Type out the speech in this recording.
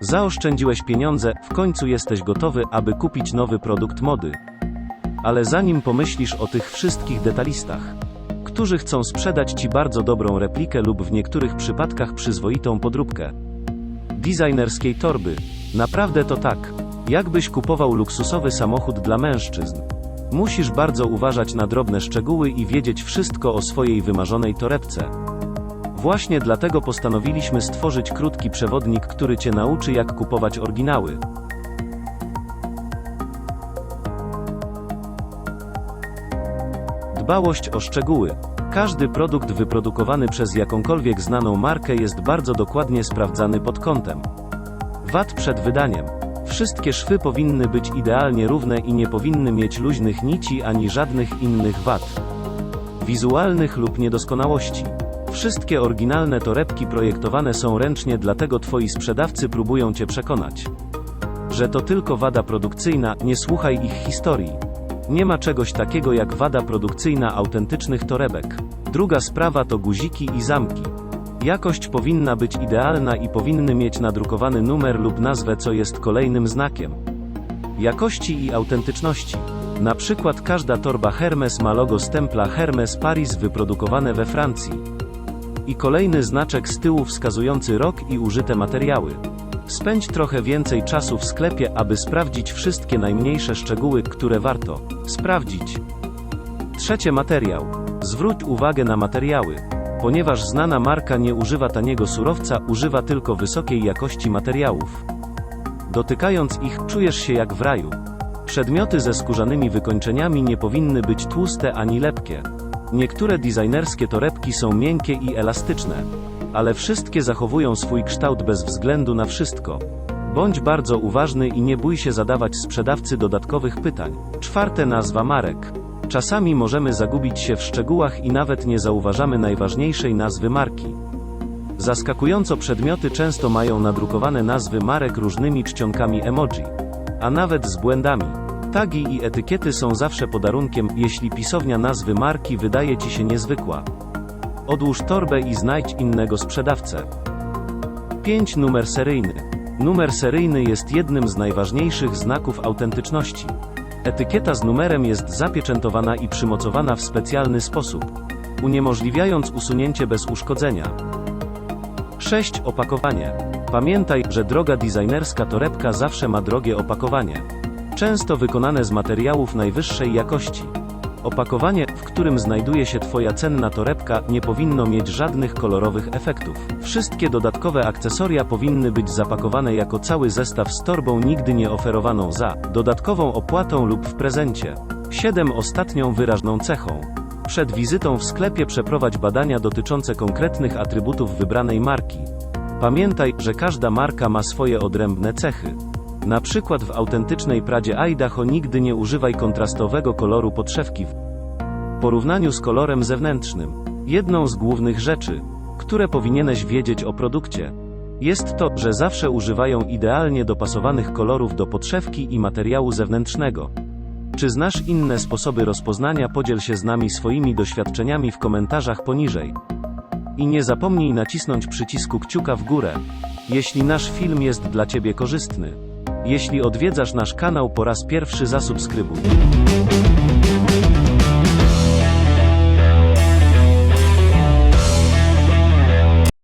Zaoszczędziłeś pieniądze, w końcu jesteś gotowy, aby kupić nowy produkt mody. Ale zanim pomyślisz o tych wszystkich detalistach, którzy chcą sprzedać Ci bardzo dobrą replikę lub w niektórych przypadkach przyzwoitą podróbkę designerskiej torby, naprawdę to tak, jakbyś kupował luksusowy samochód dla mężczyzn. Musisz bardzo uważać na drobne szczegóły i wiedzieć wszystko o swojej wymarzonej torebce. Właśnie dlatego postanowiliśmy stworzyć krótki przewodnik, który Cię nauczy jak kupować oryginały. Dbałość o szczegóły. Każdy produkt wyprodukowany przez jakąkolwiek znaną markę jest bardzo dokładnie sprawdzany pod kątem VAT przed wydaniem. Wszystkie szwy powinny być idealnie równe i nie powinny mieć luźnych nici ani żadnych innych wad wizualnych lub niedoskonałości. Wszystkie oryginalne torebki projektowane są ręcznie, dlatego twoi sprzedawcy próbują cię przekonać, że to tylko wada produkcyjna, nie słuchaj ich historii. Nie ma czegoś takiego jak wada produkcyjna autentycznych torebek. Druga sprawa to guziki i zamki. Jakość powinna być idealna i powinny mieć nadrukowany numer lub nazwę, co jest kolejnym znakiem jakości i autentyczności. Na przykład każda torba Hermes ma logo stempla Hermes Paris wyprodukowane we Francji. I kolejny znaczek z tyłu wskazujący rok i użyte materiały. Spędź trochę więcej czasu w sklepie, aby sprawdzić wszystkie najmniejsze szczegóły, które warto sprawdzić. Trzecie materiał. Zwróć uwagę na materiały. Ponieważ znana marka nie używa taniego surowca, używa tylko wysokiej jakości materiałów. Dotykając ich, czujesz się jak w raju. Przedmioty ze skórzanymi wykończeniami nie powinny być tłuste ani lepkie. Niektóre designerskie torebki są miękkie i elastyczne, ale wszystkie zachowują swój kształt bez względu na wszystko. Bądź bardzo uważny i nie bój się zadawać sprzedawcy dodatkowych pytań. Czwarte nazwa marek. Czasami możemy zagubić się w szczegółach i nawet nie zauważamy najważniejszej nazwy marki. Zaskakująco przedmioty często mają nadrukowane nazwy marek różnymi czcionkami emoji, a nawet z błędami. Tagi i etykiety są zawsze podarunkiem, jeśli pisownia nazwy marki wydaje Ci się niezwykła. Odłóż torbę i znajdź innego sprzedawcę. 5. Numer seryjny. Numer seryjny jest jednym z najważniejszych znaków autentyczności. Etykieta z numerem jest zapieczętowana i przymocowana w specjalny sposób, uniemożliwiając usunięcie bez uszkodzenia. 6. Opakowanie. Pamiętaj, że droga designerska torebka zawsze ma drogie opakowanie. Często wykonane z materiałów najwyższej jakości. Opakowanie, w którym znajduje się Twoja cenna torebka, nie powinno mieć żadnych kolorowych efektów. Wszystkie dodatkowe akcesoria powinny być zapakowane jako cały zestaw z torbą nigdy nie oferowaną za dodatkową opłatą lub w prezencie. 7. Ostatnią wyraźną cechą. Przed wizytą w sklepie przeprowadź badania dotyczące konkretnych atrybutów wybranej marki. Pamiętaj, że każda marka ma swoje odrębne cechy. Na przykład w autentycznej Pradzie Idaho nigdy nie używaj kontrastowego koloru podszewki w porównaniu z kolorem zewnętrznym. Jedną z głównych rzeczy, które powinieneś wiedzieć o produkcie, jest to, że zawsze używają idealnie dopasowanych kolorów do podszewki i materiału zewnętrznego. Czy znasz inne sposoby rozpoznania? Podziel się z nami swoimi doświadczeniami w komentarzach poniżej. I nie zapomnij nacisnąć przycisku kciuka w górę, jeśli nasz film jest dla Ciebie korzystny. Jeśli odwiedzasz nasz kanał po raz pierwszy zasubskrybuj.